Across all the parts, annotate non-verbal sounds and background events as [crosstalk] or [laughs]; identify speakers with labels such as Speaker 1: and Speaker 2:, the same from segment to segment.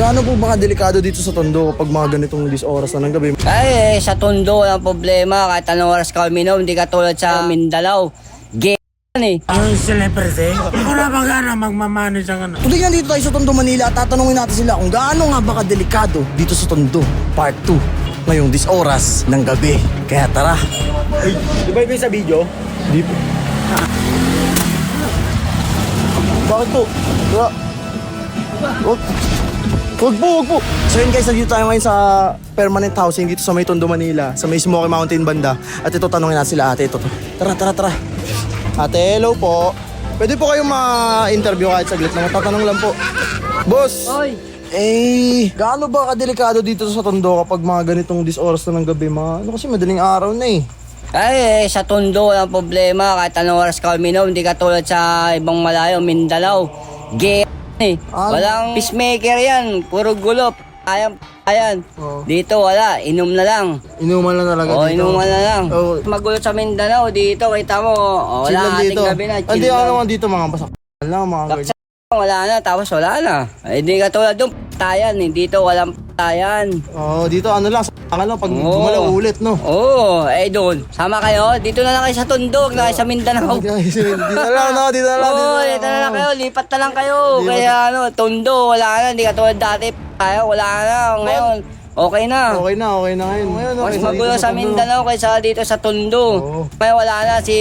Speaker 1: Gaano po ba delikado dito sa Tondo kapag mga ganitong dis oras na ng gabi?
Speaker 2: Ay, eh, sa Tondo, walang problema. Kahit anong oras ka uminom, hindi ka tulad sa Mindanao. Gay eh.
Speaker 3: Yung celebrity, ako na ba gana magmamanage ang ano?
Speaker 1: Tuloy nga dito tayo sa Tondo, Manila at tatanungin natin sila kung gaano nga ba delikado dito sa Tondo, part 2, ngayong dis oras ng gabi. Kaya tara. Ay, di ba ito yung sa video? Di po. Bakit po? Tara. Wag. Wag po, wag po. So yun guys, nandito tayo ngayon sa permanent housing dito sa may Tondo, Manila. Sa may Smoky Mountain banda. At ito, tanongin natin sila ate. Ito to. Tara, tara, tara. Ate, hello po. Pwede po kayong ma-interview kahit saglit lang. Tatanong lang po. Boss!
Speaker 2: Oy.
Speaker 1: Eh, gaano ba kadelikado dito sa Tondo kapag mga ganitong dis oras na ng gabi? Mga, ano kasi madaling araw na eh.
Speaker 2: Ay, eh, sa Tondo, walang problema. Kahit anong oras ka uminom, hindi ka tulad sa ibang malayo, Mindanao. Gay eh.
Speaker 1: Ah.
Speaker 2: Walang peacemaker yan. Puro gulo. Ayan, ayan.
Speaker 1: Oo.
Speaker 2: Dito, wala. Inom na lang.
Speaker 1: Inuman lang talaga
Speaker 2: O,
Speaker 1: dito.
Speaker 2: inuman na lang.
Speaker 1: Oo.
Speaker 2: Magulo sa Mindanao, dito, kita mo. O,
Speaker 1: Chill
Speaker 2: wala
Speaker 1: lang
Speaker 2: ating
Speaker 1: dito.
Speaker 2: gabi na.
Speaker 1: Hindi
Speaker 2: chill
Speaker 1: ako
Speaker 2: lang.
Speaker 1: naman dito mga basak lang mga
Speaker 2: Baksa, wala na, tapos wala na. Eh, Hindi ka tulad doon, tayan. Eh. Dito, walang tayan.
Speaker 1: Oh, dito ano lang, sa lang pag
Speaker 2: Oo.
Speaker 1: gumalaw ulit, no?
Speaker 2: Oo, eh doon. Sama kayo. Dito na lang kayo sa Tondo, huwag na kayo sa Mindanao. [laughs]
Speaker 1: Guys, dito na lang, no? Dito na lang,
Speaker 2: Oo,
Speaker 1: dito
Speaker 2: dito na lang kayo. Lipat na lang kayo.
Speaker 1: Lipat.
Speaker 2: Kaya ano, Tondo, wala na. Hindi ka tulad dati. Tayo, wala na. Ngayon, okay na.
Speaker 1: Okay na, okay na ngayon. Ngayon,
Speaker 2: Mas
Speaker 1: okay na
Speaker 2: magulo
Speaker 1: dito
Speaker 2: sa
Speaker 1: Tondo.
Speaker 2: Mindanao kaysa dito sa Tondo.
Speaker 1: Oo.
Speaker 2: Ngayon, wala na si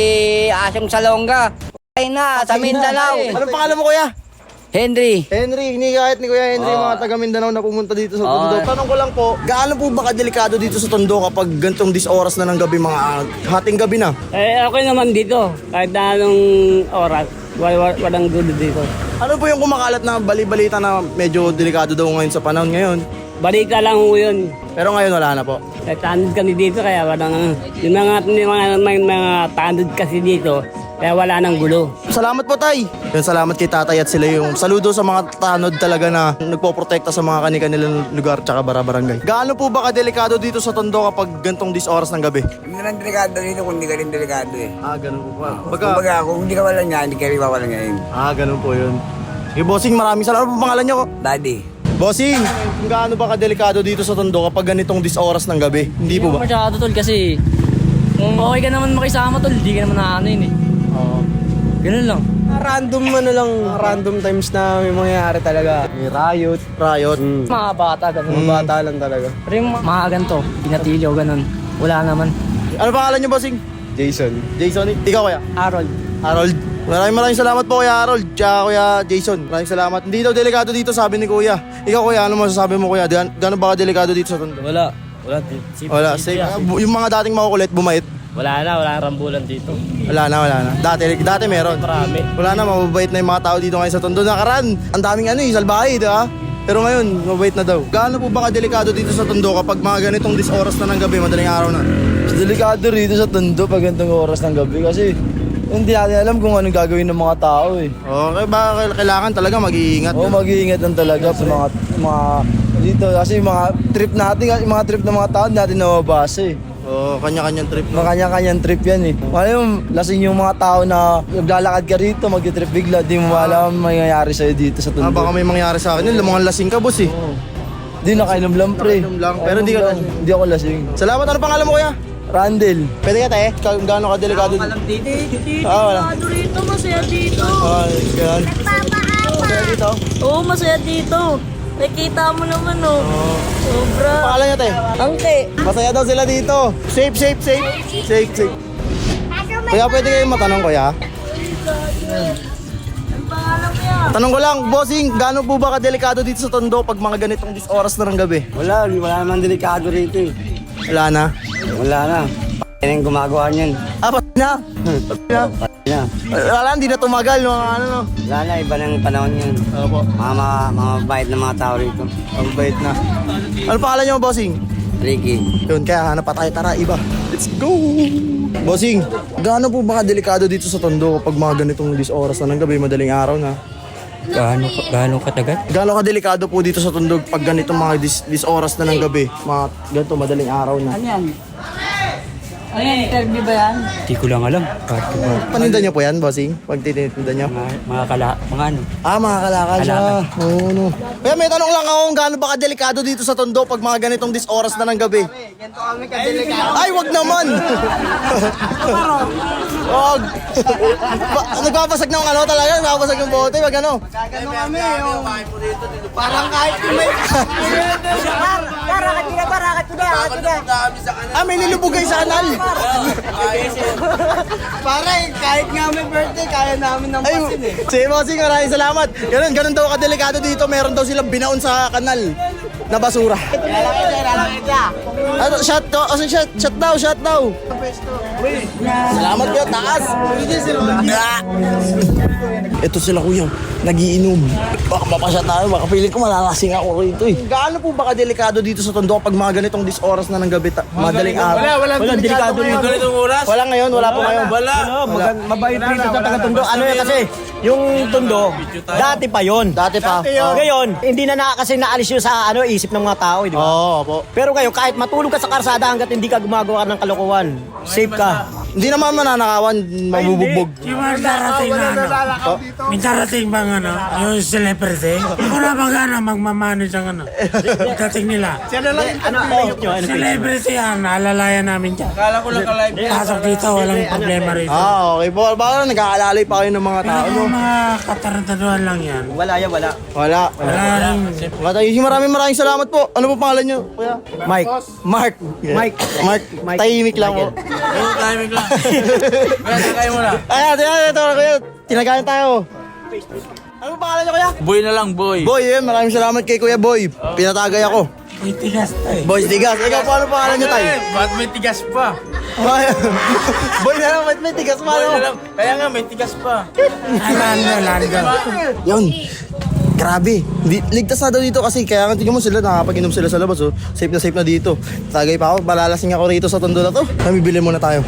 Speaker 2: Asyong Salonga. Okay na, sa Mindanao.
Speaker 1: Ano pangalan mo, kuya?
Speaker 2: Henry.
Speaker 1: Henry, ni kahit ni Kuya Henry, mga taga Mindanao na pumunta dito sa Tondo.
Speaker 2: Oo.
Speaker 1: Tanong ko lang po, gaano po ba kadelikado dito sa Tondo kapag gantong dis oras na ng gabi, mga hating gabi na?
Speaker 4: Eh, okay naman dito. Kahit na anong oras, wal, wal, walang gulo dito.
Speaker 1: Ano po yung kumakalat na bali-balita na medyo delikado daw ngayon sa panahon ngayon?
Speaker 4: Balita lang ho yun.
Speaker 1: Pero ngayon wala na po.
Speaker 4: Kahit tanod kami dito, kaya walang... Yung mga, yung mga, mga, mga tanod kasi dito, kaya wala nang gulo.
Speaker 1: Salamat po, Tay. Yun, salamat kay Tatay at sila yung saludo sa mga tanod talaga na nagpoprotekta sa mga kani-kanilang lugar tsaka bara-barangay. Gaano po ba kadelikado dito sa Tondo kapag gantong dis oras ng gabi?
Speaker 5: Hindi lang delikado rito kung hindi ka rin delikado eh.
Speaker 1: Ah, ganun po ba?
Speaker 5: Kumbaga, kung hindi ka wala niya, hindi ka rin wala ngayon.
Speaker 1: Ah, ganun po yun. Sige, bossing, maraming salamat. Ano po pangalan niyo?
Speaker 5: Daddy.
Speaker 1: Bossing, kung gaano ba kadelikado dito sa Tondo kapag ganitong dis oras ng gabi? Hindi po ba?
Speaker 6: Masyado tol kasi kung okay ka naman makisama tol, hindi ka naman naano yun eh. Ganun lang.
Speaker 7: Random ano lang, random times na may mangyayari talaga. May riot,
Speaker 1: Riot.
Speaker 6: Mga bata, ganun.
Speaker 7: mga bata lang talaga.
Speaker 6: Pero yung mga ganito, pinatilyo, ganun. Wala naman.
Speaker 1: Ano pangalan niyo, bossing?
Speaker 7: Jason.
Speaker 1: Jason, ikaw kaya?
Speaker 6: Harold.
Speaker 1: Harold. Maraming maraming salamat po Kuya Harold. Tsaka Kuya Jason. Maraming salamat. Hindi daw delikado dito sabi ni Kuya. Ikaw Kuya, ano masasabi mo Kuya? Gan gaano ba delikado dito sa Tondo?
Speaker 6: Wala. Wala.
Speaker 1: Wala. Safe. Ah, bu- yung mga dating makukulit, bumait.
Speaker 6: Wala na, wala rambulan dito.
Speaker 1: Wala na, wala na. Dati, dati meron.
Speaker 6: Marami.
Speaker 1: Wala na, mababait na yung mga tao dito ngayon sa Tondo. Nakaran, ang daming ano eh, salbahe, di ba? Pero ngayon, mabait na daw. Gaano po ba kadelikado dito sa Tondo kapag mga ganitong dis oras na ng gabi, madaling araw na?
Speaker 7: Delikado rito sa Tondo pag ganitong oras ng gabi kasi hindi natin alam kung anong gagawin ng mga tao eh.
Speaker 1: Okay ba, kailangan talaga mag-iingat.
Speaker 7: Oo, mag-iingat lang talaga sa mga, mga dito kasi yung mga trip natin, yung mga trip ng mga tao hindi natin nababasa eh.
Speaker 1: Oo, kanya-kanyang trip.
Speaker 7: Mga kanya-kanyang trip yan eh. Ano yung lasing yung mga tao na naglalakad ka rito, mag-trip bigla, di mo alam ang mangyayari sa'yo dito sa
Speaker 1: Ah,
Speaker 7: Tondo.
Speaker 1: baka may mangyari sa akin. Yun, mga lasing ka, boss eh.
Speaker 7: Di nakainom lang pre.
Speaker 1: Nakainom lang, pero di ka
Speaker 7: lang. Hindi ako lasing.
Speaker 1: Salamat. Ano pangalan mo kuya?
Speaker 7: Randall.
Speaker 1: Pwede ka te? Ka- Gaano ka delikado dito? Ah, wala.
Speaker 8: dito, masaya dito.
Speaker 1: Ah, ganun. Masaya dito.
Speaker 8: Oo, masaya dito. Nakita mo naman, oh. Sobra.
Speaker 1: Pangalan niya te?
Speaker 8: Angke.
Speaker 1: Masaya daw sila dito. Safe, safe, safe. Safe, safe. Kuya, pwede kayong matanong kuya?
Speaker 8: Ang pangalan mo yan?
Speaker 1: Tanong ko lang, bossing, gaano po ba kadelikado dito sa Tondo pag mga ganitong dis oras na ng gabi?
Speaker 5: Wala, wala naman delikado rito eh.
Speaker 1: Wala na.
Speaker 5: Wala na. Yan yung gumagawa niyan.
Speaker 1: Ah, pati na. Pati na.
Speaker 5: Yeah.
Speaker 1: Wala, hindi na tumagal. Mga ano, no?
Speaker 5: Wala na, iba ng panahon yun.
Speaker 1: Opo.
Speaker 5: Mga, mga, mga bait na mga tao rito.
Speaker 1: Ang bait na. Ano pangalan niyo, bossing?
Speaker 5: Ricky.
Speaker 1: Yun, kaya hanap pa tayo. Tara, iba. Let's go! Bossing, gaano po ba delikado dito sa Tondo kapag mga ganitong dis oras na ng gabi, madaling araw na?
Speaker 6: Gaano, gaano katagal?
Speaker 1: Gaano ka delikado po dito sa Tondo pag ganitong mga dis, dis oras na ng gabi? Mga ganito, madaling araw na.
Speaker 2: Ano yan, interview ba yan?
Speaker 4: Hindi ko lang alam.
Speaker 1: Paninda niyo po yan, bossing? Pag tinitinda niyo?
Speaker 4: Mga, mga kala, mga ano.
Speaker 1: Ah, mga kalakal siya. Oo, no. Kaya may tanong lang ako kung gaano ba kadelikado dito sa Tondo pag mga ganitong dis oras na ng gabi. Ay, wag naman! Wag! Ba- Nagbabasag ng ano talaga, nagbabasag ng bote, wag ano. Gagano kami, yung... Parang kahit [laughs] may... Ah, nilubugay sa anal.
Speaker 7: Pare, kahit nga may birthday, kaya namin ng
Speaker 1: Ay, sige bossing, maraming salamat. Ganun, ganun daw kadelikado dito. Meron daw silang binaon sa kanal na basura. Ano, shot oh, shot, shot daw, shot daw. Salamat kayo, taas. Ito sila kuya, nagiinom. Baka mapasya tayo, baka piling ko malalasing ako rito eh. Gaano po ba kadelikado dito sa Tondo pag mga ganitong dis oras na ng gabi, ta- madaling araw? Wala, wala, wala delikado rito.
Speaker 3: Ganitong oras?
Speaker 1: Wala ngayon, wala po ngayon.
Speaker 3: Wala.
Speaker 7: mabait rito sa taga-Tondo. Ano yan kasi, yung Tondo, dati pa yon.
Speaker 1: Dati pa. Oh.
Speaker 7: Ngayon, hindi na na kasi naalis yun sa ano isip ng mga tao, eh, di ba?
Speaker 1: Oo, po.
Speaker 7: Pero kayo, kahit matulog ka sa karsada hanggat hindi ka gumagawa ng kalokohan, safe ka.
Speaker 1: Hindi naman mananakawan, mabubugbog.
Speaker 3: Yung mga darating na ano, may darating bang ano, yung celebrity, wala bang ano, magmamanage ang ano, dating nila.
Speaker 7: Ano ang nyo? Ano
Speaker 3: Celebrity yan, alalayan namin dyan. Kala ko lang ka-live. Pasok dito, walang problema rito.
Speaker 1: Ah, okay po. Baka nag-aalalay pa kayo ng mga tao,
Speaker 3: Pero
Speaker 1: no?
Speaker 3: yung mga katarantaduhan lang yan.
Speaker 7: Wala yan, wala.
Speaker 1: Wala.
Speaker 3: Wala rin.
Speaker 1: Wala tayo. Maraming maraming salamat po. Ano po pangalan nyo, kuya?
Speaker 7: Mike.
Speaker 1: Mark.
Speaker 7: Mike.
Speaker 1: Mark.
Speaker 7: Mike.
Speaker 1: Tahimik lang po.
Speaker 3: Yung timing lang. Kaya sakay mo na.
Speaker 1: Ayan, ayan, ito, kuya. Tinagayan tayo. Ano po pangalan nyo, kuya?
Speaker 3: Boy na lang, boy.
Speaker 1: Boy, yun. Maraming salamat kay Kuya Boy. Pinatagay ako.
Speaker 3: May tigas to eh.
Speaker 1: Boy Digas. Ikaw po, ano pangalan nyo, tay?
Speaker 3: Ba't may tigas pa? [laughs]
Speaker 1: Boy na lang, ba't may tigas pa, no?
Speaker 3: Kaya nga, may tigas pa. Lando, Lando.
Speaker 1: Yun. Grabe. Di, ligtas na daw dito kasi kaya nga tingnan mo sila nakapag-inom sila sa labas oh. Safe na safe na dito. Tagay pa ako, malalasing ako rito sa tondo na to. Kami bili muna tayo.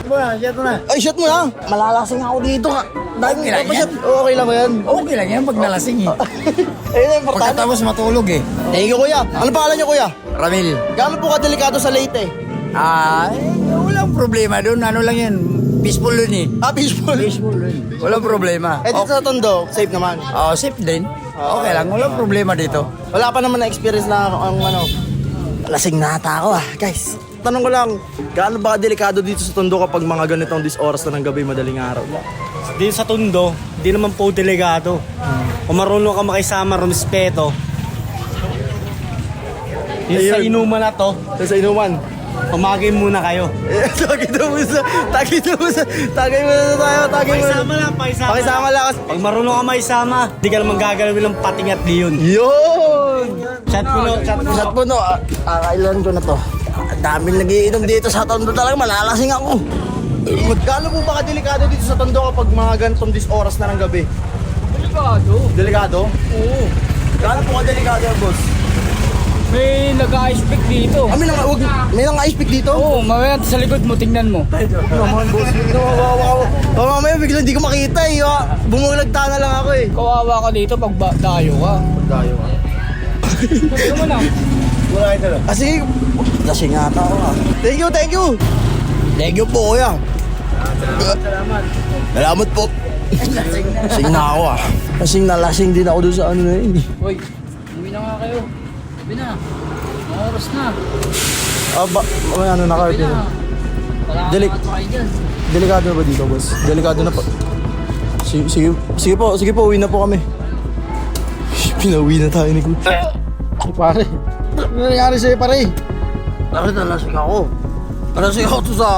Speaker 1: Ay, shot mo na. Malalasing ako dito ka. Dahil okay lang yan. Okay lang yan.
Speaker 6: Okay lang yan pag nalasing eh. [laughs]
Speaker 1: Ayun ang importante.
Speaker 6: matulog eh.
Speaker 1: Thank you kuya. Ano pangalan niyo kuya?
Speaker 6: Ramil.
Speaker 1: Gaano po kadelikado sa Leyte?
Speaker 6: Ah, walang problema doon. Ano lang yan. Peaceful yun eh.
Speaker 1: Ah, peaceful.
Speaker 6: Walang problema.
Speaker 1: Eh dito sa tondo, safe naman.
Speaker 6: Oh, safe din. Okay lang. Walang problema dito.
Speaker 1: Wala pa naman na experience na ang ano. Lasing na ata ako ah, guys. Tanong ko lang, gaano ba delikado dito sa Tondo kapag mga ganitong dis oras na ng gabi madaling araw?
Speaker 7: Dito sa Tondo, di naman po delegado. Kung marunong ka makisama, rumispeto. Dito sa
Speaker 1: Ayun.
Speaker 7: inuman na to,
Speaker 1: Sa inuman.
Speaker 7: Umagay muna kayo. [laughs]
Speaker 1: Tagay daw mo sa, tagay daw mo sa, tagay mo na tayo, tagay mo na.
Speaker 7: Pakisama lang, pakisama.
Speaker 1: Pakisama lang kasi.
Speaker 7: Pag marunong ka makisama, di ka naman gagalawin ng pating at liyon.
Speaker 1: Yun!
Speaker 7: Chat ko no, chat ko.
Speaker 1: Pusat po no, ah, ah, kailan ko na to. Ang daming nagiinom dito sa Tondo talaga, malalasing ako. Magkano po ba kadelikado dito sa Tondo kapag mga ganitong dis oras na ng gabi? Delikado. Delikado? Oo. Gaano po kadelikado yan, boss?
Speaker 6: May nag-ice pick dito.
Speaker 1: Ah, may nang, wag, may nang ice pick dito?
Speaker 6: Oo, oh, mamaya sa likod mo, tingnan mo.
Speaker 1: Naman, boss. Nawawa ako. Baka mamaya biglang di ko makita eh. ah. Bumulagta na lang ako eh.
Speaker 6: Kawawa ka dito pag ba- dayo ka.
Speaker 1: Dayo ka.
Speaker 6: Tingnan mo na.
Speaker 1: Ah, sige. Lasing ata ako ah. Thank you, thank you. Thank you po, kuya. Salamat. Salamat po. Lasing na ako ah. Lasing na lasing din ako doon sa ano na yun eh.
Speaker 6: Uy, umuwi na nga kayo. Sabi na. Oras na.
Speaker 1: Ah, ba, may ano na card
Speaker 6: Sabi
Speaker 1: yun.
Speaker 6: na. Wala ka
Speaker 1: Delik-
Speaker 6: kayo.
Speaker 1: Delikado na ba dito, boss? Delikado na po. Sige, sige, sige po, sige po, uwi na po kami. Pinauwi na tayo ni Kuya. Ay, pare. Ano nangyari sa'yo, pare? Bakit nalasing ako? Nalasing ako to sa...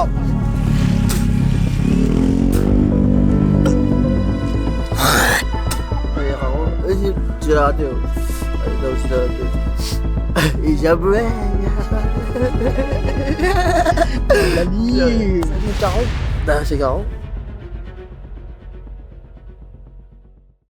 Speaker 1: Ayak ako. Ay, si, si Rate, oh. Ay, daw si Rate. Isabel. Dali. Nasik ako. Nasik ako.